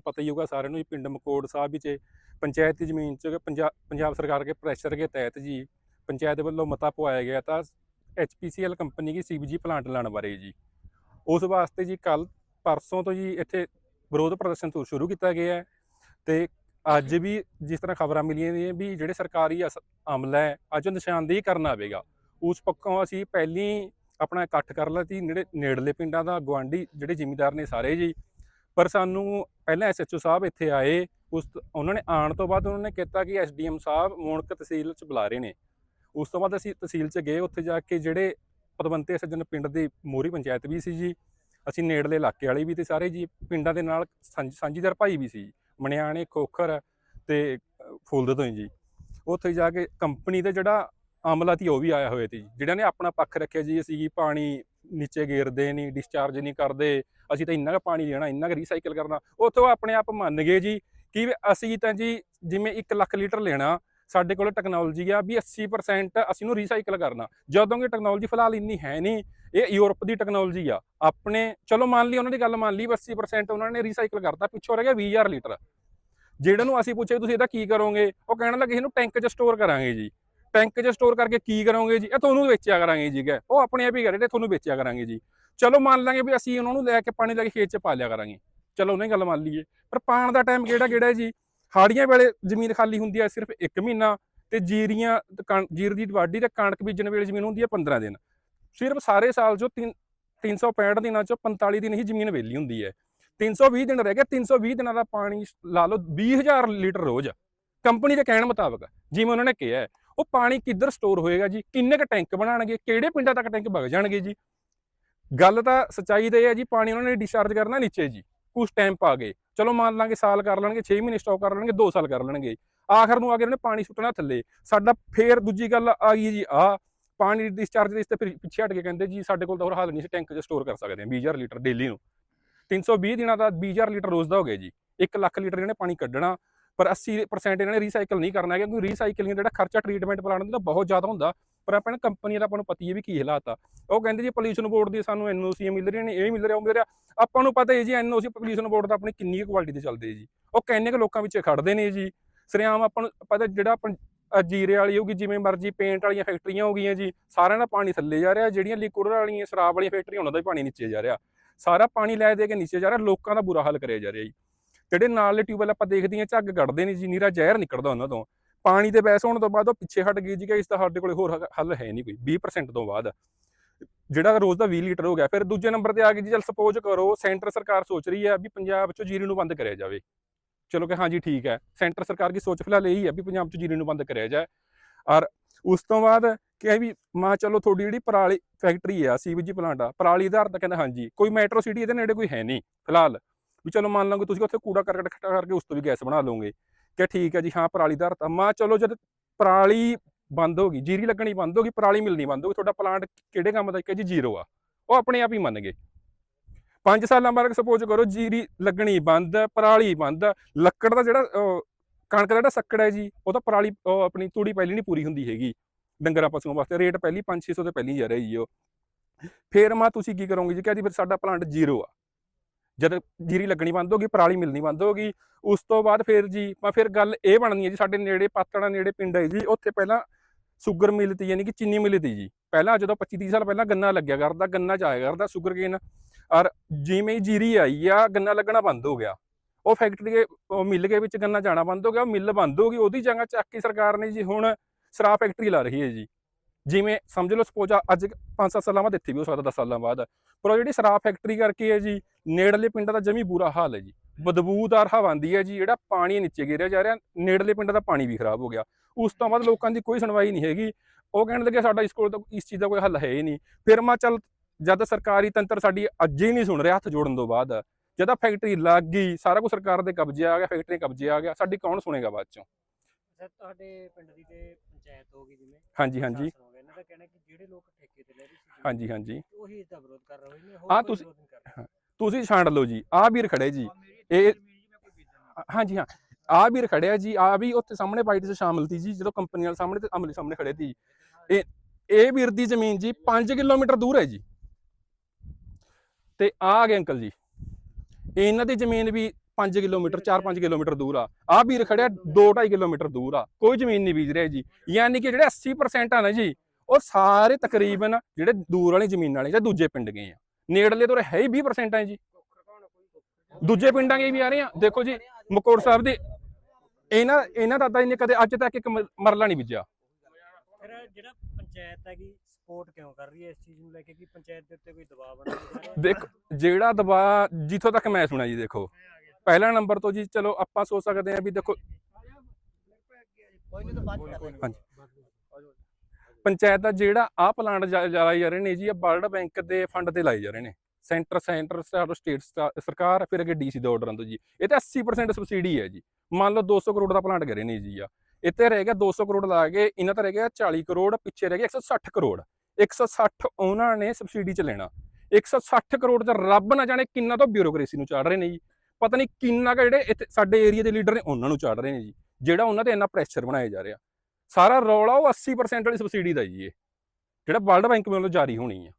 ਪਤਾ ਹੀ ਹੋਗਾ ਸਾਰਿਆਂ ਨੂੰ ਜੀ ਪਿੰਡ ਮਕੋੜ ਸਾਹਿਬ ਵਿੱਚ ਪੰਚਾਇਤੀ ਜ਼ਮੀਨ 'ਚ ਪੰਜਾਬ ਸਰਕਾਰ ਕੇ ਪ੍ਰੈਸ਼ਰ ਦੇ ਤਹਿਤ ਜੀ, ਪੰਚਾਇਤ ਵੱਲੋਂ ਮਤਾ ਪਵਾਇਆ ਗਿਆ ਤਾਂ ਐਚਪੀਸੀਐਲ ਕੰਪਨੀ ਦੀ ਸੀਬੀਜੀ ਪਲਾਂਟ ਲਾਉਣ ਬਾਰੇ ਜੀ। ਉਸ ਵਾਸਤੇ ਜੀ ਕੱਲ ਪਰਸੋਂ ਤੋਂ ਜੀ ਇੱਥੇ ਵਿਰੋਧ ਪ੍ਰਦਰਸ਼ਨ ਤੋਂ ਸ਼ੁਰੂ ਕੀਤਾ ਗਿਆ ਹੈ ਤੇ ਅੱਜ ਵੀ ਜਿਸ ਤਰ੍ਹਾਂ ਖਬਰਾਂ ਮਿਲੀਆਂ ਨੇ ਵੀ ਜਿਹੜੇ ਸਰਕਾਰੀ ਅਸ- ਅਮਲਾ ਹੈ, ਅੱਜ ਨਿਸ਼ਾਨਦੇਹੀ ਕਰਨਾ ਆਵੇਗਾ। ਉਸ ਪੱਖੋਂ ਅਸੀਂ ਪਹਿਲੀ ਆਪਣਾ ਇਕੱਠ ਕਰ ਲਿਆ ਸੀ, ਨੇੜੇ, ਨੇੜਲੇ ਪਿੰਡਾਂ ਦਾ ਗਵਾਂਢੀ ਜਿਹੜੇ ਜ਼ਿਮੀਦਾਰ ਨੇ ਸਾਰੇ ਜੀ ਪਰ ਸਾਨੂੰ ਪਹਿਲਾਂ ਐਸਐਚਓ ਸਾਹਿਬ ਇੱਥੇ ਆਏ ਉਸ ਉਹਨਾਂ ਨੇ ਆਉਣ ਤੋਂ ਬਾਅਦ ਉਹਨਾਂ ਨੇ ਕੀਤਾ ਕਿ ਐਸਡੀਐਮ ਸਾਹਿਬ ਮੋਣਕ ਤਹਿਸੀਲ ਚ ਬੁਲਾ ਰਹੇ ਨੇ। ਉਸ ਤੋਂ ਬਾਅਦ ਅਸੀਂ ਤਹਿਸੀਲ ਚ ਗਏ ਉੱਥੇ ਜਾ ਕੇ ਜਿਹੜੇ ਪਦਵੰਤੇ ਸੱਜਣ ਪਿੰਡ ਦੀ ਮੋਰੀ ਪੰਚਾਇਤ ਵੀ ਸੀ ਜੀ ਅਸੀਂ ਨੇੜਲੇ ਇਲਾਕੇ ਵਾਲੇ ਵੀ ਤੇ ਸਾਰੇ ਜੀ ਪਿੰਡਾਂ ਦੇ ਨਾਲ ਸਾਂਝ- ਸਾਂਝੀਦਾਰ ਭਾਈ ਵੀ ਸੀ ਮਣਿਆਣੇ ਖੋਖਰ ਤੇ ਅ, ਫੁੱਲਦ ਤੋਂ ਜੀ। ਉੱਥੇ ਜਾ ਕੇ ਕੰਪਨੀ ਦਾ ਜਿਹੜਾ ਅਮਲਾ ਸੀ ਉਹ ਵੀ ਆਇਆ ਹੋਇਆ ਸੀ ਜਿਹੜਾ ਨੇ ਆਪਣਾ ਪੱਖ ਰੱਖਿਆ ਜੀ ਅਸੀਂ ਪਾਣੀ ਨੀਚੇ ਗੇਰਦੇ ਨਹੀਂ ਡਿਸਚਾਰਜ ਨਹੀਂ ਕਰਦੇ, ਅਸੀਂ ਤਾਂ ਇੰਨਾ ਕੁ ਪਾਣੀ ਲੈਣਾ, ਇੰਨਾ ਕੁ ਰੀਸਾਈਕਲ ਕਰਨਾ, ਉੱਥੋਂ ਆਪਣੇ ਆਪ ਮੰਨ ਗਏ ਜੀ ਕਿ ਵੀ ਅਸੀਂ ਤਾਂ ਜੀ ਜਿਵੇਂ 1 ਲੱਖ ਲੀਟਰ ਲੈਣਾ, ਸਾਡੇ ਕੋਲ ਟੈਕਨੋਲੋਜੀ ਆ ਵੀ 80% ਅਸੀਂ ਨੂੰ ਰੀਸਾਈਕਲ ਕਰਨਾ, ਜਦੋਂ ਕਿ ਟੈਕਨੋਲੋਜੀ ਫਿਲਹਾਲ ਇੰਨੀ ਹੈ ਨਹੀਂ ਇਹ ਯੂਰਪ ਦੀ ਟੈਕਨੋਲੋਜੀ ਆ, ਆਪਣੇ, ਚਲੋ ਮੰਨ ਲਈ ਉਹਨਾਂ ਦੀ ਗੱਲ ਮੰਨ ਲਈ ਵੀ 80% ਉਹਨਾਂ ਨੇ ਰੀਸਾਈਕਲ ਕਰਤਾ, ਪਿੱਛੋਂ ਰਹਿ ਗਿਆ 20000 ਲੀਟਰ ਜਿਹੜਾ ਨੂੰ ਅਸੀਂ ਪੁੱਛਿਆ ਤੁਸੀਂ ਇਹਦਾ ਕੀ ਕਰੋਗੇ, ਉਹ ਕਹਿਣ ਲੱਗੇ ਇਹਨੂੰ ਟੈਂਕ 'ਚ ਸਟੋਰ ਕਰਾਂਗੇ ਜੀ। ਟੈਂਕ 'ਚ ਸਟੋਰ ਕਰਕੇ ਕੀ ਕਰੋਗੇ ਜੀ? ਇਹ ਤੁਹਾਨੂੰ ਵੇਚਿਆ ਕਰਾਂਗੇ ਜੀ ਗਾ ਉਹ ਆਪਣੇ ਆਪ ਹੀ ਕਰੇ ਤੁਹਾਨੂੰ ਵੇਚਿਆ ਕਰਾਂਗੇ ਜੀ। ਚਲੋ ਮੰਨ ਲਾਂਗੇ ਵੀ ਅਸੀਂ ਉਹਨਾਂ ਨੂੰ ਲੈ ਕੇ ਪਾਣੀ ਲੈ ਕੇ ਖੇਤ 'ਚ ਪਾ ਲਿਆ ਕਰਾਂਗੇ। ਚਲੋ ਉਹਨੇ ਗੱਲ ਮੰਨ ਲਈਏ। ਪਰ ਪਾਣ ਦਾ ਟਾਈਮ ਕਿਹੜਾ ਕਿਹੜਾ ਜੀ? ਹਾੜੀਆਂ ਵੇਲੇ ਜ਼ਮੀਨ ਖਾਲੀ ਹੁੰਦੀ ਹੈ ਸਿਰਫ 1 ਮਹੀਨਾ ਤੇ ਜੀਰੀਆਂ ਕਣ- ਜੀਰ ਦੀ ਵਾਢੀ ਤੇ ਕਣਕ ਬੀਜਣ ਵੇਲੇ ਜ਼ਮੀਨ ਹੁੰਦੀ ਹੈ 15 ਦਿਨ। ਸਿਰਫ ਸਾਰੇ ਸਾਲ ਚੋਂ ਤਿੰਨ 365 ਦਿਨਾਂ ਚੋਂ 45 ਦਿਨ ਹੀ ਜ਼ਮੀਨ ਵਿਹਲੀ ਹੁੰਦੀ ਹੈ। 320 ਦਿਨ ਰਹਿ ਗਏ 320 ਦਿਨਾਂ ਦਾ ਪਾਣੀ ਲਾ ਲਓ 20000 ਲੀਟਰ ਰੋਜ਼। ਕੰਪਨੀ ਦੇ ਕਹਿਣ ਮੁਤਾਬਕ, ਜਿਵੇਂ ਉਹਨਾਂ ਨੇ ਕਿਹਾ ਉਹ ਪਾਣੀ ਕਿੱਧਰ ਸਟੋਰ ਹੋਏਗਾ ਜੀ? ਕਿੰਨੇ ਕ ਟੈਂਕ ਬਣਾਣਗੇ ਕਿਹੜੇ ਪਿੰਡਾਂ ਤੱਕ ਟੈਂਕ ਵਗ ਜਾਣਗੇ ਜੀ? ਗੱਲ ਤਾਂ ਸੱਚਾਈ ਤੇ ਇਹ ਹੈ ਜੀ, ਪਾਣੀ ਉਹਨਾਂ ਨੇ ਡਿਸਚਾਰਜ ਕਰਨਾ ਨੀਚੇ ਜੀ। ਕੁਝ ਟਾਈਮ ਪਾ ਗਏ ਚਲੋ ਮੰਨ ਲਾਂਗੇ ਸਾਲ ਕਰ ਲੈਣਗੇ 6 ਮਹੀਨੇ ਸਟਾਕ ਕਰ ਲੈਣਗੇ 2 ਸਾਲ ਕਰ ਲੈਣਗੇ। ਆਖਰ ਨੂੰ ਆ ਕੇ ਉਹਨੇ ਪਾਣੀ ਸੁੱਟਣਾ ਥੱਲੇ। ਸਾਡਾ ਫੇਰ ਦੂਜੀ ਗੱਲ ਆ ਗਈ ਜੀ ਆ ਪਾਣੀ ਡਿਸਚਾਰਜ ਦੇ ਇਸ ਤੇ ਫਿਰ ਪਿੱਛੇ ਹਟ ਕੇ ਕਹਿੰਦੇ ਜੀ, ਸਾਡੇ ਕੋਲ ਤਾਂ ਹੋਰ ਹਾਲ ਨਹੀਂ ਸੀ ਟੈਂਕ 'ਚ ਸਟੋਰ ਕਰ ਸਕਦੇ ਹਾਂ 20000 ਲੀਟਰ ਡੇਲੀ ਨੂੰ। 320 ਦਿਨਾਂ ਦਾ 20000 ਲੀਟਰ ਰੋਜ਼ ਦਾ ਹੋ ਗਿਆ ਜੀ। 1 ਲੱਖ ਲੀਟਰ ਇਹਨੇ ਪਾਣੀ ਕੱਢਣਾ ਪਰ 80% ਇਹਨਾਂ ਨੇ ਰੀਸਾਈਕਲ ਨਹੀਂ ਕਰਨਾ ਕਿਉਂਕਿ ਰੀਸਾਈਕਲਿੰਗ ਜਿਹੜਾ ਖਰਚਾ ਟ੍ਰੀਟਮੈਂਟ ਪਲਾਂਟ ਦਾ ਬਹੁਤ ਜ਼ਿਆਦਾ ਹੁੰਦਾ, ਪਰ ਆਪਾਂ ਨੂੰ ਕੰਪਨੀਆਂ ਦਾ ਆਪਾਂ ਨੂੰ ਪਤੀ ਹੈ ਵੀ ਕੀ ਹਾਲਾਤ ਆ। ਉਹ ਕਹਿੰਦੇ ਜੀ ਪੋਲੂਸ਼ਨ ਬੋਰਡ ਦੀ ਸਾਨੂੰ ਐਨਓਸੀ ਮਿਲ ਰਹੀਆਂ ਨੇ, ਇਹ ਮਿਲ ਰਿਹਾ, ਉਹ ਮਿਲ ਰਿਹਾ। ਆਪਾਂ ਨੂੰ ਪਤਾ ਹੈ ਜੀ ਐਨਓਸੀ ਪੋਲੂਸ਼ਨ ਬੋਰਡ ਦਾ ਆਪਣੀ ਕਿੰਨੀ ਕੁਆਲਿਟੀ ਦੇ ਚੱਲਦੇ ਜੀ। ਉਹ ਕਿੰਨੇ ਕੁ ਲੋਕਾਂ ਵਿੱਚ ਖੜਦੇ ਨੇ ਜੀ। ਸਰਿਆਮ ਆਪਾਂ ਨੂੰ ਪਤਾ ਜਿਹੜਾ ਆਪਾਂ ਜੀਰੇ ਵਾਲੀ ਹੋਗੀ ਜਿਵੇਂ ਮਰਜ਼ੀ ਪੇਂਟ ਵਾਲੀਆਂ ਫੈਕਟਰੀਆਂ ਹੋ ਗਈਆਂ ਜੀ, ਸਾਰਿਆਂ ਦਾ ਪਾਣੀ ਥੱਲੇ ਜਾ ਰਿਹਾ, ਜਿਹੜੀਆਂ ਲਿਕੁਇਡ ਵਾਲੀਆਂ, ਸ਼ਰਾਬ ਵਾਲੀਆਂ ਫੈਕਟਰੀਆਂ ਉਹਨਾਂ ਦਾ ਵੀ ਪਾਣੀ ਨੀਚੇ ਜਾ ਰਿਹਾ। ਸਾਰਾ ਪਾਣੀ ਲੈ ਦੇ ਕੇ ਨੀਚੇ ਜਾ ਰਿਹਾ, ਲੋਕਾਂ ਦਾ ਬੁਰਾ ਹਾਲ ਕਰਿਆ ਜਾ ਰਿਹਾ ਜੀ। ਜਿਹੜੇ ਨਾਲੇ ਟਿਊਬਵੈਲ ਆਪਾਂ ਦੇਖਦੇ ਹਾਂ ਝੱਗ ਕੱਢਦੇ ਨੇ ਜੀ, ਨੀਰਾ ਜ਼ਹਿਰ ਨਿਕਲਦਾ ਉਹਨਾਂ ਤੋਂ। ਪਾਣੀ ਦੇ ਬੈਸ ਹੋਣ ਤੋਂ ਬਾਅਦ ਉਹ ਪਿੱਛੇ ਹਟ ਗਈ ਜੀ ਕਿ ਇਸ ਦਾ ਸਾਡੇ ਕੋਲੇ ਹੋਰ ਹੱਲ ਹੈ ਨਹੀਂ ਕੋਈ 20% ਤੋਂ ਬਾਅਦ। ਜਿਹੜਾ ਰੋਜ਼ ਦਾ 20 ਲੀਟਰ ਹੋ ਗਿਆ, ਫਿਰ ਦੂਜੇ ਨੰਬਰ ਤੇ ਆ ਗਈ ਜੀ, ਚਲ ਸਪੋਜ਼ ਕਰੋ ਸੈਂਟਰ ਸਰਕਾਰ ਸੋਚ ਰਹੀ ਹੈ ਵੀ ਪੰਜਾਬ 'ਚੋਂ ਜੀਰੀ ਨੂੰ ਬੰਦ ਕਰਿਆ ਜਾਵੇ। ਚਲੋ ਕਿ ਹਾਂਜੀ ਠੀਕ ਹੈ, ਸੈਂਟਰ ਸਰਕਾਰ ਦੀ ਸੋਚ ਫਿਲਹਾਲ ਇਹੀ ਹੈ ਵੀ ਪੰਜਾਬ 'ਚ ਜੀਰੀ ਨੂੰ ਬੰਦ ਕਰਿਆ ਜਾਏ। ਔਰ ਉਸ ਤੋਂ ਬਾਅਦ ਕਿ ਵੀ, ਮਾਂ ਚਲੋ ਤੁਹਾਡੀ ਜਿਹੜੀ ਪਰਾਲੀ, ਫੈਕਟਰੀ ਆ ਸੀਵੀਜੀ ਪਲਾਂਟ ਆ, ਪਰਾਲੀ ਆਧਾਰ ਤਾਂ ਕਹਿੰਦਾ ਹਾਂਜੀ, ਕੋਈ ਮੈਟਰੋ ਸਿਟੀ ਇਹਦੇ ਨੇੜੇ ਕੋਈ ਹੈ ਨਹੀਂ, ਫਿਲਹਾਲ। ਵੀ ਚਲੋ ਮੰਨ ਲਾਂਗੇ ਤੁਸੀਂ ਉੱਥੇ ਕੂੜਾ ਕਰਕਟ ਇਕੱਠਾ ਕਰਕੇ ਉਸ ਤੋਂ ਵੀ ਗੈਸ ਬਣਾ ਲਓਗੇ। ਕਿ ਠੀਕ ਹੈ ਜੀ, ਹਾਂ ਪਰਾਲੀ ਆਧਾਰ ਤਾਂ ਮਾਂ ਚਲੋ ਜਦ ਪਰਾਲੀ ਬੰਦ ਹੋ ਗਈ, ਜੀਰੀ ਲੱਗਣੀ ਬੰਦ ਹੋ ਗਈ, ਪਰਾਲੀ ਮਿਲਣੀ ਬੰਦ ਹੋ ਗਈ, ਤੁਹਾਡਾ ਪਲਾਂਟ ਕਿਹੜੇ ਕੰਮ ਦਾ? ਕਿ ਜੀ ਜ਼ੀਰੋ ਆ। ਉਹ ਆਪਣੇ ਆਪ ਹੀ ਮੰਨ ਗਏ। 5 ਸਾਲਾਂ ਬਾਅਦ ਸਪੋਜ਼ ਕਰੋ ਜੀਰੀ ਲੱਗਣੀ ਬੰਦ, ਪਰਾਲੀ ਬੰਦ, ਲੱਕੜ ਦਾ ਜਿਹੜਾ ਕਣਕ ਦਾ ਜਿਹੜਾ ਸੱਕੜ ਹੈ ਜੀ, ਉਹ ਤਾਂ ਪਰਾਲੀ ਆਪਣੀ ਤੂੜੀ ਪਹਿਲੀ ਨਹੀਂ ਪੂਰੀ ਹੁੰਦੀ ਹੈਗੀ। ਡੰਗਰਾਂ ਪਸ਼ੂਆਂ ਵਾਸਤੇ ਰੇਟ ਪਹਿਲੀ 5-600 ਤੇ ਪਹਿਲੀ ਜਾ ਰਹੀ ਜੀ ਉਹ। ਫੇਰ ਮਾ ਤੁਸੀਂ ਕੀ ਕਰੋਗੇ ਜੀ? ਕਹਿੰਦੀ ਫਿਰ ਸਾਡਾ ਪਲਾਂਟ ਜ਼ੀਰੋ ਆ। ਜਦ ਜੀਰੀ ਲੱਗਣੀ ਬੰਦ ਹੋ ਗਈ, ਪਰਾਲੀ ਮਿਲਣੀ ਬੰਦ ਹੋ ਗਈ, ਉਸ ਤੋਂ ਬਾਅਦ ਫਿਰ ਜੀ, ਮੈਂ ਫਿਰ ਗੱਲ ਇਹ ਬਣਨੀ ਹੈ ਜੀ, ਸਾਡੇ ਨੇੜੇ ਪਾਤੜਾ ਨੇੜੇ ਪਿੰਡ ਹੈ ਜੀ, ਉੱਥੇ ਪਹਿਲਾਂ ਸ਼ੂਗਰ ਮਿਲ ਤੀ ਯਾਨੀ ਕਿ ਚੀਨੀ ਮਿਲ ਤੀ ਜੀ। ਪਹਿਲਾਂ ਜਦੋਂ 25 30 ਸਾਲ ਪਹਿਲਾਂ ਗੰਨਾ ਲੱਗਿਆ ਕਰਦਾ, ਗੰਨਾ ਜਾਇਆ ਕਰਦਾ ਸ਼ੂਗਰ ਕੇਨ ਔਰ ਜਿਵੇਂ ਹੀ ਜੀਰੀ ਆਈ ਆ, ਗੰਨਾ ਲੱਗਣਾ ਬੰਦ ਹੋ ਗਿਆ। ਉਹ ਫੈਕਟਰੀ ਦੇ, ਉਹ ਮਿੱਲ ਦੇ ਵਿੱਚ ਗੰਨਾ ਜਾਣਾ ਬੰਦ ਹੋ ਗਿਆ, ਉਹ ਮਿੱਲ ਬੰਦ ਹੋ ਗਈ, ਉਹਦੀ ਜਗ੍ਹਾ ਚੱਕ ਕੇ ਸਰਕਾਰ ਨੇ ਜੀ ਹੁਣ ਸ਼ਰਾਬ ਫੈਕਟਰੀ ਲਾ ਰਹੀ ਹੈ ਜੀ। ਜਿਵੇਂ ਸਮਝ ਲਓ ਸਪੋਜ਼ ਅੱਜ 5-7 ਸਾਲਾਂ ਬਾਅਦ ਇੱਥੇ ਵੀ ਹੋ ਸਕਦਾ 10 ਸਾਲਾਂ ਬਾਅਦ। ਪਰ ਉਹ ਜਿਹੜੀ ਸ਼ਰਾਬ ਫੈਕਟਰੀ ਕਰਕੇ ਹੈ ਜੀ ਨੇੜਲੇ ਪਿੰਡਾਂ ਦਾ ਜਮੀ ਬੁਰਾ ਹਾਲ ਹੈ ਜੀ। ਬਦਬੂਦਾਰ ਹਵਾ ਆਉਂਦੀ ਹੈ ਜੀ ਜਿਹੜਾ ਪਾਣੀ ਨੀਚੇ ਗਿਰਿਆ ਜਾ ਰਿਹਾ ਨੇੜਲੇ ਪਿੰਡਾਂ ਦਾ ਪਾਣੀ ਵੀ ਖਰਾਬ ਹੋ ਗਿਆ। ਉਸ ਤੋਂ ਬਾਅਦ ਲੋਕਾਂ ਦੀ ਕੋਈ ਸੁਣਵਾਈ ਨਹੀਂ ਹੈਗੀ। ਉਹ ਕਹਿਣ ਲੱਗੇ ਸਾਡਾ ਇਸ ਕੋਲ ਤਾਂ ਇਸ ਚੀਜ਼ ਦਾ ਕੋਈ ਹੱਲ ਹੈ ਹੀ ਨਹੀਂ। ਫਿਰ ਮੈਂ ਚੱਲ ਜਦ ਸਰਕਾਰੀ ਤੰਤਰ ਸਾਡੀ ਅੱਜ ਹੀ ਨਹੀਂ ਸੁਣ ਰਿਹਾ ਹੱਥ ਜੋੜਨ ਤੋਂ ਬਾਅਦ ਜਦ ਫੈਕਟਰੀ ਲੱਗ ਗਈ ਸਾਰਾ ਕੁਝ ਸਰਕਾਰ ਦੇ ਕਬਜ਼ੇ ਆ ਗਿਆ ਫੈਕਟਰੀ ਕਬਜ਼ੇ ਆ ਗਿਆ ਸਾਡੀ ਕੌਣ ਸੁਣੇਗਾ ਬਾਅਦ ਚੋਂ? ਸਰ ਤੁਹਾਡੇ ਪਿੰਡ ਦੀ ਤੇ ਪੰਚਾਇਤ ਹੋ ਗਈ ਜਿਵੇਂ। ਹਾਂਜੀ ਹਾਂਜੀ। ਪ੍ਰਸ਼ਾਸਨ ਹੋ ਗਿਆ। ਇਹਨਾਂ ਦਾ ਕਹਿਣਾ ਕਿ ਜਿਹੜੇ ਲੋਕ ਠੇਕੇ ਤੇ ਲੈ ਰਹੇ ਸੀ ਜ਼ਮੀਨ, ਹਾਂਜੀ। ਹਾਂਜੀ ਉਹੀ ਇਸ ਦਾ ਵਿਰੋਧ ਕਰ ਰਹੇ ਨੇ ਹਾਂ, ਤੁਸੀਂ- ਵਿਰੋਧ ਨਹੀਂ ਕਰ ਰਹੇ ਤੁਸੀਂ ਛਾਂਡ ਲਓ ਜੀ ਆਹ ਵੀਰ ਖੜੇ ਜੀ। ਇਹ ਹਾਂਜੀ ਹਾਂ ਆ ਵੀਰ ਖੜਿਆ ਜੀ ਆ ਵੀ ਉੱਥੇ ਸਾਹਮਣੇ ਬਾਈਟ 'ਚ ਸ਼ਾਮਲ ਸੀ ਜੀ ਜਦੋਂ ਕੰਪਨੀ ਵਾਲੇ ਸਾਹਮਣੇ ਤੇ ਅਮਲੀ ਸਾਹਮਣੇ ਖੜੇ ਸੀ ਇਹ ਇਹ ਵੀਰ ਦੀ ਜ਼ਮੀਨ ਜੀ 5 ਕਿਲੋਮੀਟਰ ਦੂਰ ਹੈ ਜੀ। ਤੇ ਆ ਆ ਗਏ ਅੰਕਲ ਜੀ। ਇਹਨਾਂ ਦੀ ਜ਼ਮੀਨ ਵੀ 5 ਕਿਲੋਮੀਟਰ 4-5 ਕਿਲੋਮੀਟਰ ਦੂਰ ਆ। ਆ ਵੀਰ ਖੜਿਆ 2-2.5 ਕਿਲੋਮੀਟਰ ਦੂਰ ਆ। ਕੋਈ ਜ਼ਮੀਨ ਨਹੀਂ ਬੀਜ ਰਿਹਾ ਜੀ। ਯਾਨੀ ਕਿ ਜਿਹੜੇ 80% ਆ ਨਾ ਜੀ ਉਹ ਸਾਰੇ ਤਕਰੀਬਨ ਜਿਹੜੇ ਦੂਰ ਵਾਲੀ ਜ਼ਮੀਨ ਵਾਲੇ ਜਾਂ ਦੂਜੇ ਪਿੰਡ ਗਏ ਆ। ਨੇੜਲੇ ਤੋਂ ਹੈ ਹੀ 20% ਆ ਜੀ। ਦੂਜੇ ਪਿੰਡਾਂ ਕੇ ਵੀ ਆ ਰਹੇ ਆ। ਦੇਖੋ ਜੀ ਮਕੌੜ ਸਾਹਿਬ ਦੇ ਇਹਨਾਂ ਇਹਨਾਂ ਦਾਦਾ ਜੀ ਨੇ ਕਦੇ ਅੱਜ ਤੱਕ ਇੱਕ ਮਰਲਾ ਨਹੀਂ ਬੀਜਿਆ। ਫਿਰ ਜਿਹੜਾ ਪੰਚਾਇਤ ਹੈਗੀ ਸਪੋਰਟ ਕਿਉਂ ਕਰ ਰਹੀ ਹੈ ਇਸ ਚੀਜ਼ ਨੂੰ ਲੈ ਕੇ? ਕਿ ਪੰਚਾਇਤ ਦੇ ਉੱਤੇ ਕੋਈ ਦਬਾਅ ਹੈ? ਦੇਖ ਜਿਹੜਾ ਦਬਾਅ ਜਿੱਥੋਂ ਤੱਕ ਮੈਂ ਸੁਣਿਆ ਜੀ ਦੇਖੋ। ਪਹਿਲਾ ਨੰਬਰ ਤੋਂ ਜੀ ਚਲੋ ਆਪਾਂ ਸੋਚ ਸਕਦੇ ਆ ਵੀ ਦੇਖੋ ਪੰਚਾਇਤ ਦਾ ਜਿਹੜਾ ਆ ਪਲਾਂਟ ਲਾਏ ਜਾ ਰਹੇ ਨੇ ਜੀ ਆ ਵਰਲਡ ਬੈਂਕ ਦੇ ਫੰਡ ਤੇ ਲਾਏ ਜਾ ਰਹੇ ਨੇ। ਸੈਂਟਰ ਸੈਂਟਰ ਸਟਾਰ ਸਟੇਟ ਸਰਕਾਰ, ਫਿਰ ਅੱਗੇ ਡੀਸੀ ਦੇ ਆਰਡਰਾਂ ਤੋਂ ਜੀ। ਇਹ ਤਾਂ 80% ਸਬਸਿਡੀ ਹੈ ਜੀ। ਮੰਨ ਲਓ 200 ਕਰੋੜ ਦਾ ਪਲਾਂਟ ਕਰੇ ਨੇ ਜੀ ਆ। ਇੱਥੇ ਰਹਿ ਗਿਆ 200 ਕਰੋੜ ਲਾ ਕੇ, ਇਹਨਾਂ ਤਾਂ ਰਹਿ ਗਿਆ 40 ਕਰੋੜ, ਪਿੱਛੇ ਰਹਿ ਗਿਆ 160 ਕਰੋੜ। 160 ਉਹਨਾਂ ਨੇ ਸਬਸਿਡੀ ਚ ਲੈਣਾ। 160 ਕਰੋੜ ਦਾ ਰੱਬ ਨਾ ਜਾਣੇ ਕਿੰਨਾ ਤੋਂ ਬਿਊਰੋਕ੍ਰੇਸੀ ਨੂੰ ਚਾੜ ਰਹੇ ਨੇ ਜੀ। ਪਤਾ ਨਹੀਂ ਕਿੰਨਾ ਕੁ ਜਿਹੜੇ ਇੱਥੇ ਸਾਡੇ ਏਰੀਆ ਦੇ ਲੀਡਰ ਨੇ, ਉਹਨਾਂ ਨੂੰ ਚਾੜ ਰਹੇ ਨੇ ਜੀ। ਜਿਹੜਾ ਉਹਨਾਂ ਤੇ ਇੰਨਾ ਪ੍ਰੈਸ਼ਰ ਬਣਾਇਆ ਜਾ ਰਿਹਾ। ਸਾਰਾ ਰੌਲਾ ਉਹ 80% ਵਾਲੀ ਸਬਸਿਡੀ ਦਾ ਜੀ ਇਹ। ਜਿਹੜਾ ਵਰਲਡ ਬੈਂਕ ਵੱਲੋਂ ਜਾਰੀ ਹੋਣੀ ਆ।